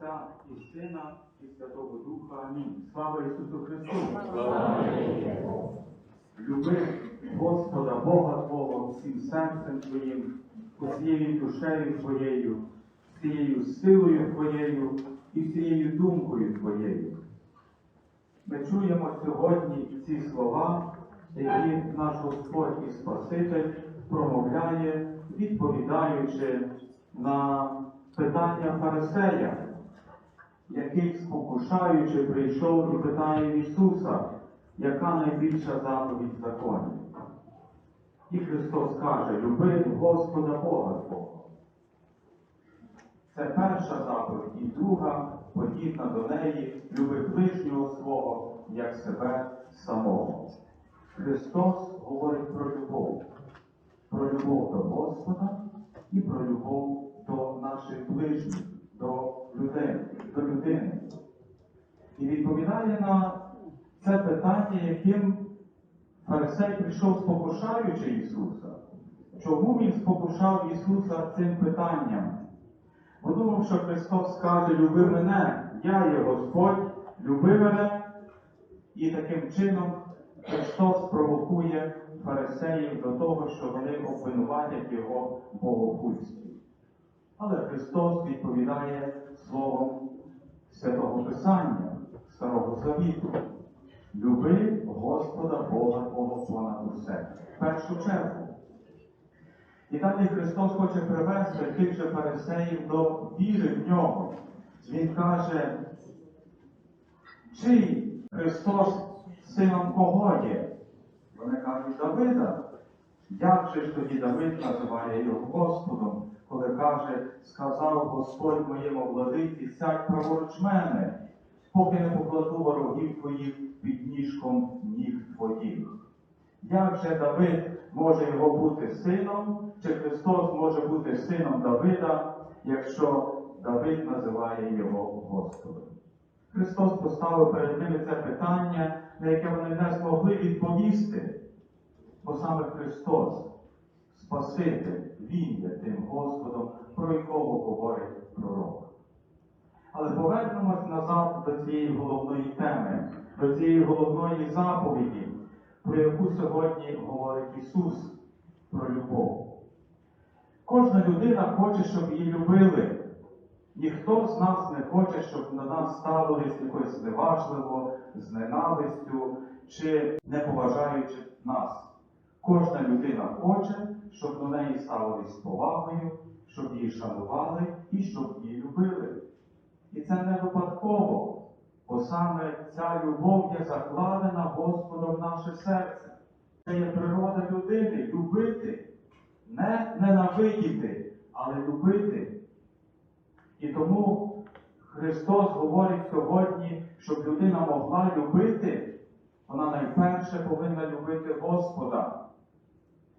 Отця і Сина, і Святого Духа. Амінь. Слава Ісусу Христу! Люби Господа Бога Твого всім серцем Твоїм, усією душею Твоєю, всією силою Твоєю і всією думкою Твоєю. Ми чуємо сьогодні ці слова, які наш Господь і Спаситель промовляє, відповідаючи на питання Фарисея, який, спокушаючи, прийшов і питає Ісуса, яка найбільша заповідь в законі. І Христос каже, люби Господа Бога Твого. Це перша заповідь, і друга, подібна до неї, люби ближнього свого, як себе самого. Христос говорить про любов, про любов до Господа і про любов до наших ближніх, до. І відповідає на це питання, яким Фарисей прийшов спокушаючи Ісуса. Чому він спокушав Ісуса цим питанням? Бо думав, що Христос скаже, люби мене, я є Господь, люби мене. І таким чином Христос провокує фарисеїв до того, що вони обвинуватять Його богохульстві. Але Христос відповідає Словом Святого Писання, Старого Завіту. Люби Господа Бога Твого понад усе. В першу чергу. І далі Христос хоче привести тих же фарисеїв до віри в нього. Він каже, чий Христос сином кого є? Вони кажуть Давида. Як же ж тоді Давид називає його Господом, коли каже, сказав Господь моєму владиці, сядь праворуч мене, поки не покладу ворогів твоїх під ніжком ніг твоїх. Як же Давид може його бути сином, чи Христос може бути сином Давида, якщо Давид називає його Господом? Христос поставив перед ними це питання, на яке вони не змогли відповісти. Бо саме Христос, Спаситель, Він є тим Господом, про якого говорить пророк. Але повернемось назад до цієї головної теми, до цієї головної заповіді, про яку сьогодні говорить Ісус про любов. Кожна людина хоче, щоб її любили. Ніхто з нас не хоче, щоб на нас ставились якось зневажливо, з ненавистю чи не поважаючи нас. Кожна людина хоче, щоб до неї ставились з повагою, щоб її шанували і щоб її любили. Це не випадково, бо саме ця любов є закладена Господом в наше серце. Це є природа людини любити, не ненавидіти, але любити. І тому Христос говорить сьогодні, щоб людина могла любити, вона найперше повинна любити Господа.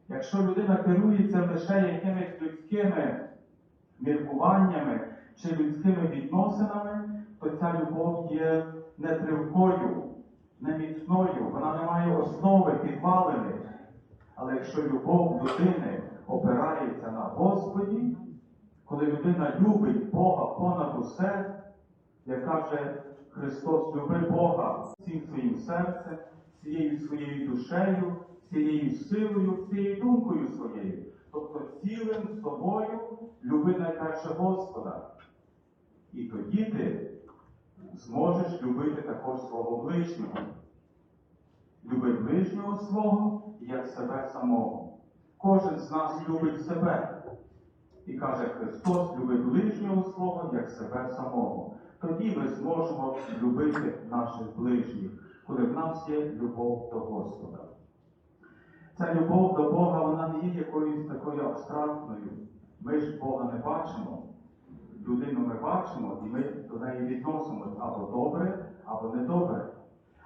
Якщо людина керується лише якимись людськими міркуваннями чи людськими відносинами, то ця любов є нетривкою, неміцною, вона не має основи, підвалини. Але якщо любов людини опирається на Господі, коли людина любить Бога понад усе, як каже Христос, люби Бога всім своїм серцем, всією своєю душею, всією силою, всією думкою своєю. Тобто цілим собою люби найперше Господа. І тоді ти зможеш любити також свого ближнього. Люби ближнього свого, як себе самого. Кожен з нас любить себе. І каже Христос, люби ближнього свого, як себе самого. Тоді ми зможемо любити наших ближніх, коли в нас є любов до Господа. Ця любов до Бога, вона не є якоюсь такою абстрактною. Ми ж Бога не бачимо. Людину ми бачимо, і ми до неї відносимось або добре, або недобре.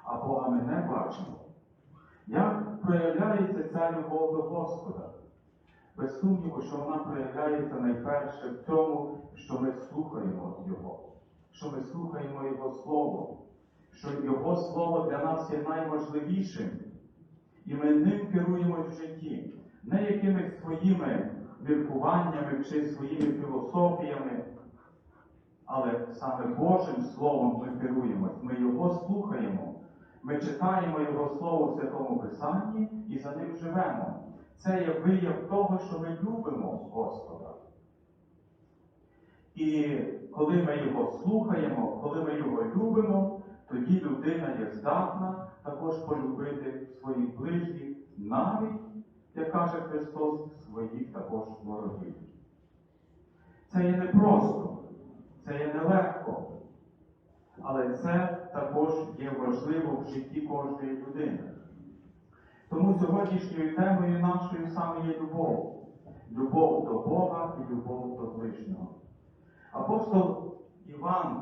А Бога ми не бачимо. Як проявляється ця любов до Господа? Без сумніву, що вона проявляється найперше в тому, що ми слухаємо Його, що ми слухаємо Його Слово, що Його Слово для нас є найважливішим. І ми ним керуємось в житті, не якимись своїми міркуваннями чи своїми філософіями, але саме Божим Словом ми керуємось, ми його слухаємо. Ми читаємо Його Слово в Святому Писанні і за ним живемо. Це є вияв того, що ми любимо Господа. І коли ми його слухаємо, коли ми його любимо, тоді людина є здатна також полюбити своїх ближніх, навіть, як каже Христос, своїх також ворогів. Це є непросто, це є нелегко, але це також є важливо в житті кожної людини. Тому сьогоднішньою темою нашою саме є любов. Любов до Бога і любов до ближнього. Апостол Іван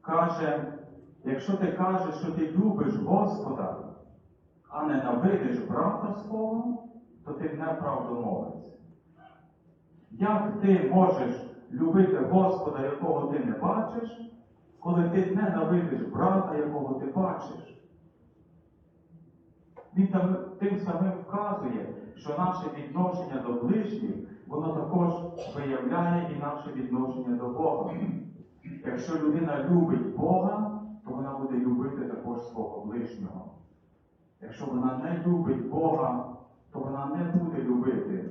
каже, якщо ти кажеш, що ти любиш Господа, а ненавидиш брата свого, то ти неправдомовець. Як ти можеш любити Господа, якого ти не бачиш, коли ти ненавидиш брата, якого ти бачиш? Він тим самим вказує, що наше відношення до ближніх, воно також виявляє і наше відношення до Бога. Якщо людина любить Бога, то вона буде любити також свого ближнього. Якщо вона не любить Бога, то вона не буде любити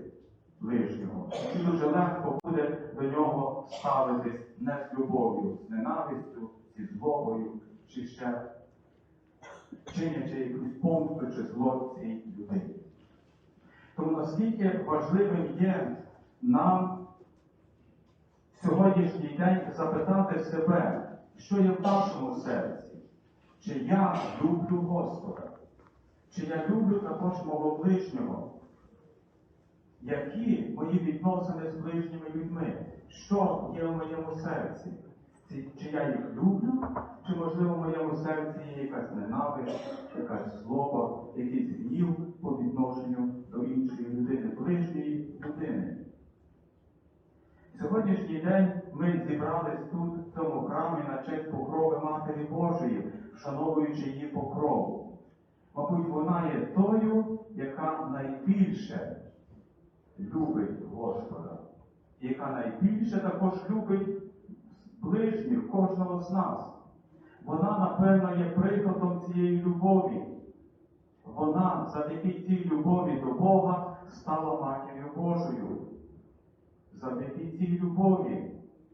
ближнього. І дуже легко буде до нього ставитись не з любов'ю, з ненавистю, зі злобою, чи ще чинячи якусь помсту чи зло цій людині. Тому наскільки важливим є нам в сьогоднішній день запитати себе, що є в нашому серці, чи я люблю Господа, чи я люблю також мого ближнього, які мої відносини з ближніми людьми, що є в моєму серці? Чи- я їх люблю, чи можливо в моєму серці є якась ненависть, якась злоба, якийсь гнів по відношенню до іншої людини, ближньої людини. Сьогоднішній день ми зібрались тут, в цьому храмі, на честь покрови Матері Божої, вшановуючи її покрову. Мабуть, вона є тою, яка найбільше любить Господа, яка найбільше також любить ближніх кожного з нас. Вона, напевно, є прикладом цієї любові. Вона завдяки цій любові до Бога стала матір'ю Божою. Завдяки цій любові,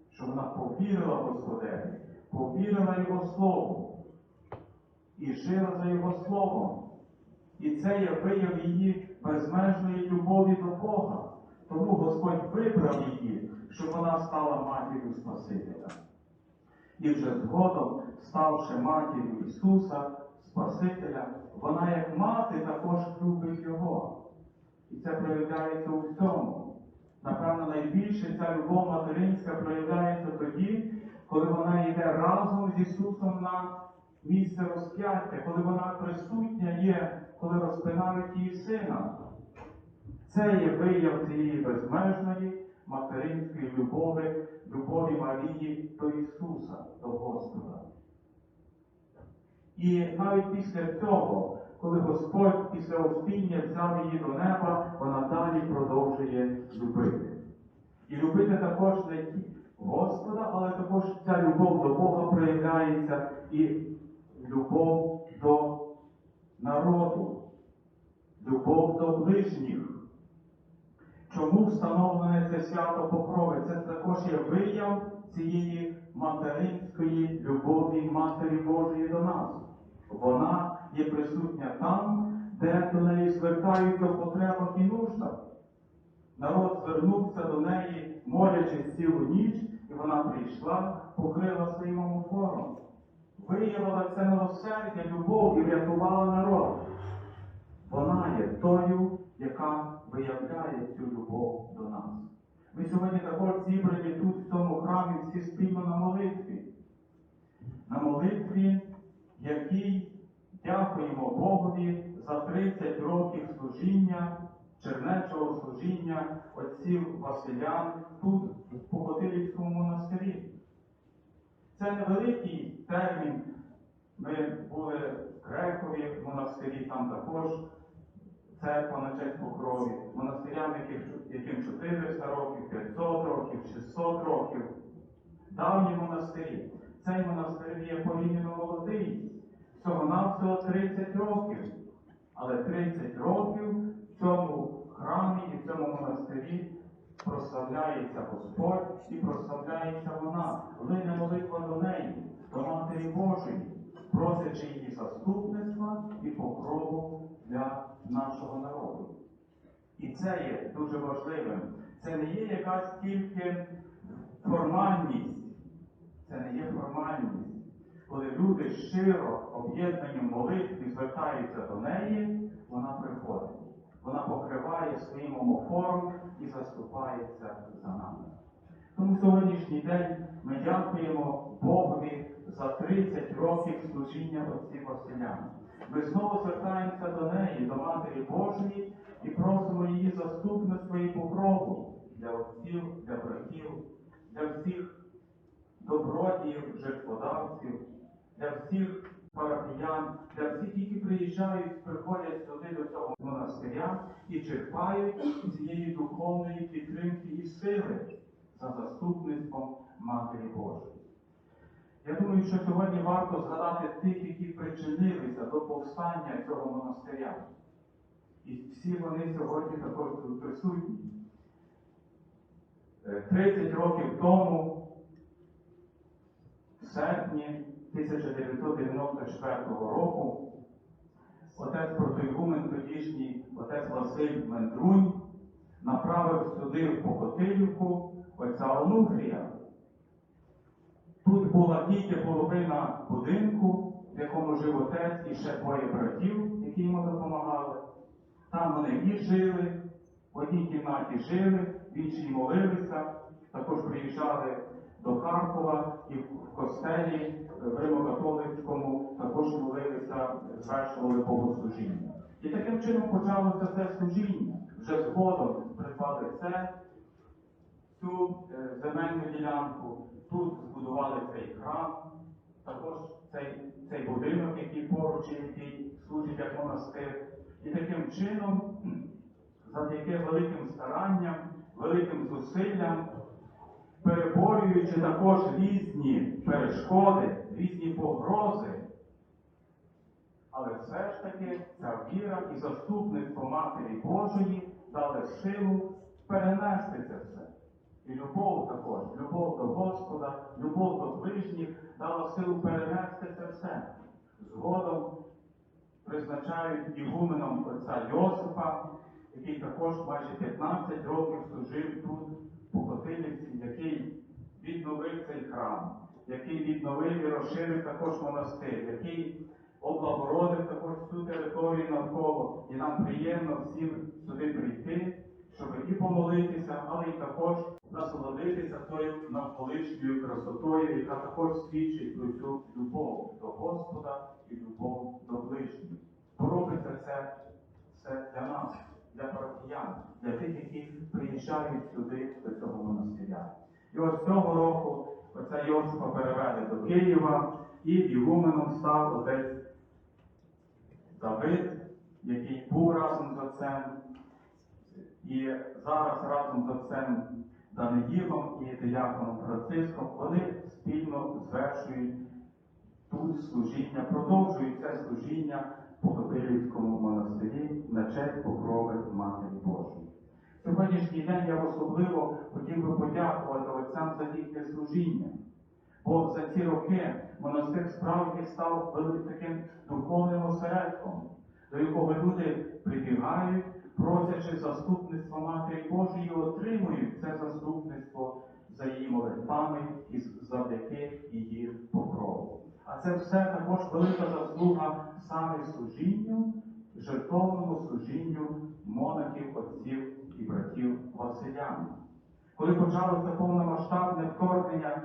що вона повірила Господеві, повірила Його Слову і жила за Його Словом. І це є вияв її безмежної любові до Бога. Тому Господь вибрав її, щоб вона стала матір'ю Спасителя. І вже згодом, ставши матір'ю Ісуса, Спасителя, вона як мати також любить Його. І це проявляється у всьому. Напевно, найбільше ця любов материнська проявляється тоді, коли вона йде разом з Ісусом на місце розп'яття, коли вона присутня є, коли розпинають її сина. Це є вияв цієї безмежної материнської любові, любові Марії до Ісуса, до Господа. І навіть після цього, коли Господь після Успіння взяв її до неба, вона далі продовжує любити. І любити також не Господа, але також ця любов до Бога проявляється і любов до народу, любов до ближніх. Чому встановлене це свято покрови? Це також є вияв цієї материнської любові Матері Божої до нас. Вона є присутня там, де до неї звертаються в потребах і нуждах. Народ звернувся до неї, молячись цілу ніч, і вона прийшла, покрила своїм омофором. Виявила це милосердя, любов і врятувала народ. Вона є тою, яка виявляє цю любов до нас. Ми сьогодні також зібрані тут, в цьому храмі, всі спільно на молитві. На молитві, якій дякуємо Богові за 30 років служіння, чернечого служіння отців Василян тут, в Погодилівському монастирі. Це невеликий термін. Ми були в Крехові в монастирі, там також церква на честь покрові, монастирям, яким 400 років, 500 років, 600 років. давні монастирі. Цей монастир є порівняно молодий, всього навсього 30 років. Але 30 років в цьому храмі і в цьому монастирі прославляється Господь і прославляється вона. Лине молитва до неї, до Матері Божої, просячи її заступництва і покрову для нашого народу. І це є дуже важливим. Це не є якась тільки формальність. Це не є формальність. Коли люди щиро об'єднані в молитві звертаються до неї, вона приходить. Вона покриває своїм омофором і заступається за нами. Тому сьогоднішній день ми дякуємо Богові за 30 років служіння отців Василян. Ми знову звертаємося до неї, до Матері Божої, і просимо її заступництва і покрову для отців, для братів, для всіх добродіїв, жертводавців, для всіх парафіян, для всіх, які приїжджають, приходять сюди до цього монастиря і черпають цієї духовної підтримки і сили за заступництвом Матері Божої. Я думаю, що сьогодні варто згадати тих, які причинилися до повстання цього монастиря. І всі вони сьогодні також присутні. Е, 30 років тому, в серпні 1994 року, отець протоігумен тодішній, отець Василь Мендрунь, направив сюди в Покотилівку отця Онуфрія. Тут була тільки половина будинку, в якому жив отець і ще двоє братів, які йому допомагали. Там вони і жили, в одній кімнаті жили, в іншій молилися, також приїжджали до Харкова і в костелі в Римокатолицькому також молилися, звершували богослужіння. І таким чином почалося це служіння. Вже згодом придбали це, цю е, земельну ділянку, тут збудували цей храм, також цей, цей будинок, який поруч, який служить як монастир. І таким чином, завдяки великим старанням, великим зусиллям, переборюючи також різні перешкоди, різні погрози, але все ж таки ця віра і заступництво Матері Божої дали силу перенести це все. І любов також, любов до Господа, любов до ближніх дала силу перенести це все. Згодом призначають ігуменом отця Йосипа, який також майже 15 років служив тут, Котилівці, який відновив цей храм, який відновив і розширив також монастир, який облагородив також всю територію навколо. І нам приємно всім сюди прийти, щоб і помолитися, але й також насолодитися тою навколишньою красотою, яка також свідчить про цю любов до Господа і любов до ближніх. Робиться це, це для нас, для парафіян, для тих, які приїжджають сюди до цього монастиря. І ось цього року оця Йосипа перевели до Києва і ігуменом став отець Давид, який був разом з отцем, і зараз разом з отцем Даниїлом і дияконом Франциском вони спільно звершують тут служіння, продовжують це служіння по Копилівському монастирі на честь покрови Матері Божої. Сьогоднішній день я особливо хотів би подякувати отцям за їхнє служіння. Бо за ці роки монастир справді став великим таким духовним осередком, до якого люди прибігають, просячи заступництва Матері Божої, і отримують це заступництво за її молитвами і завдяки її покрову. А це все також велика заслуга саме служінню, жертовному служінню монахів, отців і братів Василян. Коли почалося повномасштабне вторгнення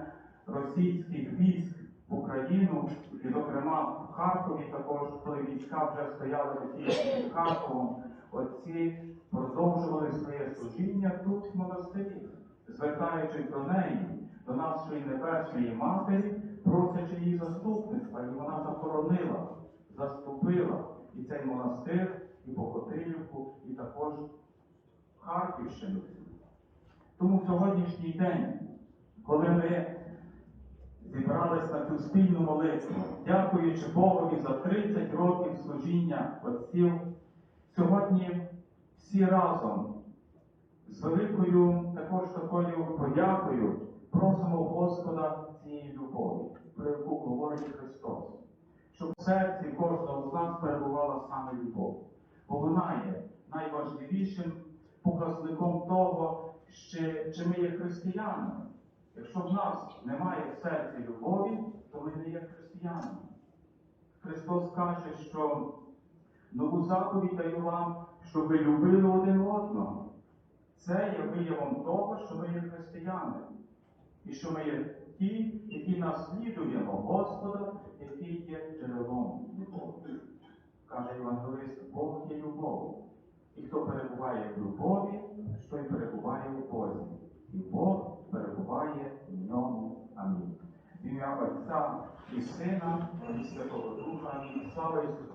російських військ в Україну, і, зокрема, в Харкові також, коли війська вже стояли російські під Харковом, отці продовжували своє служіння тут в монастирі, звертаючись до неї, до нашої небесної матері, просячи її заступництва, і вона захоронила, заступила і цей монастир, і Покотилівку, і також Харківщину. Тому в сьогоднішній день, коли ми зібрались на цю спільну молитву, дякуючи Богові за 30 років служіння отців. Сьогодні всі разом з великою також такою подякою просимо Господа цієї любові, про яку говорить Христос, щоб в серці кожного з нас перебувала саме любов, бо вона є найважливішим показником того, чи ми є християнами. Якщо в нас немає в серці любові, то ми не є християнами. Христос каже, що нову заповідь даю вам, щоб ви любили один одного. Це є виявом того, що ми є християни. І що ми є ті, які наслідуємо Господа, який є джерелом любові. Каже Євангелист, Бог є любов. І хто перебуває в любові, той перебуває в Бозі. І Бог перебуває в ньому. Амінь. В ім'я Отця і Сина, і Святого Духа, слава Ісусу